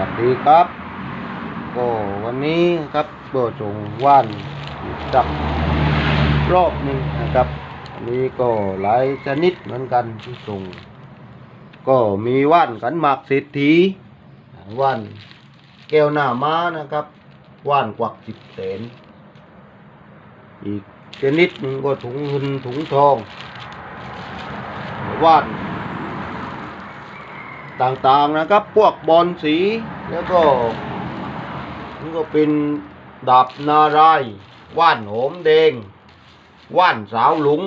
วัสดีครับ ก็วันนี้ครับก็ส่งว่านจับรอบหนึ่งนะครับอันนี้ก็หลายชนิดเหมือนกันที่ส่ง ก็มีว่านขันหมากเศรษฐีว่านแก้วหน้าม้านะครับ ว่านกวักสิบแสนอีกชนิดหนึ่งก็ถุงเงินถุงทองว่าน ต่างๆนะครับ พวกบอลสีแล้วก็นี่ก็เป็นดาบนารายว่านโหมแดง ว่านสาวหลุง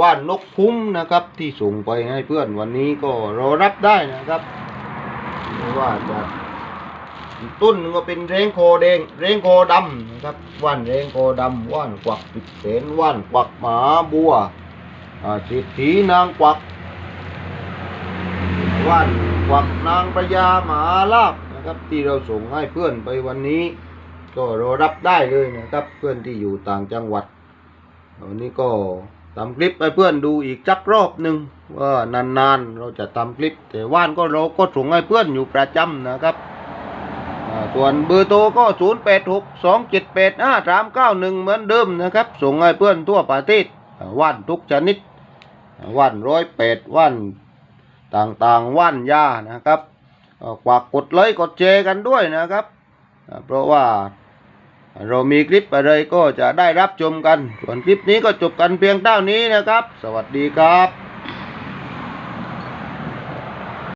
ว่านนกคุ้มนะครับที่ส่งไปให้เพื่อนวันนี้ก็รอรับได้นะครับไม่ว่าจะอีกต้นก็เป็นเร้งโคแดงเร้งโคดำนะครับว่านเร้งโคดำว่านกวักปิดเสนว่านกวักหมาบัวสิทธินางกวัก ว่านกวักนางประยาหมาลาบนะครับ ที่เราส่งให้เพื่อนไปวันนี้ ก็รอรับได้เลยนะครับเพื่อนที่อยู่ต่างจังหวัดวันนี้ก็ทำคลิปให้เพื่อนดูอีกจักรอบหนึ่งว่านานๆเราจะทำคลิป แต่ว่านก็เราก็ส่งให้เพื่อนอยู่ประจำนะครับส่วนเบอร์โทรก็ 0 8 6 2 7 8 5 3 9 1 เหมือนเดิมนะครับ ส่งให้เพื่อนทั่วประเทศว่านทุกชนิดว่านร้อยแปดว่าน ต่างๆว่านยานะครับเอ่อฝากกดไลค์กดแชร์กันด้วยนะครับ เพราะว่าเรามีคลิปอะไรก็จะได้รับชมกัน ส่วนคลิปนี้ก็จบกันเพียงเท่านี้นะครับ สวัสดีครับ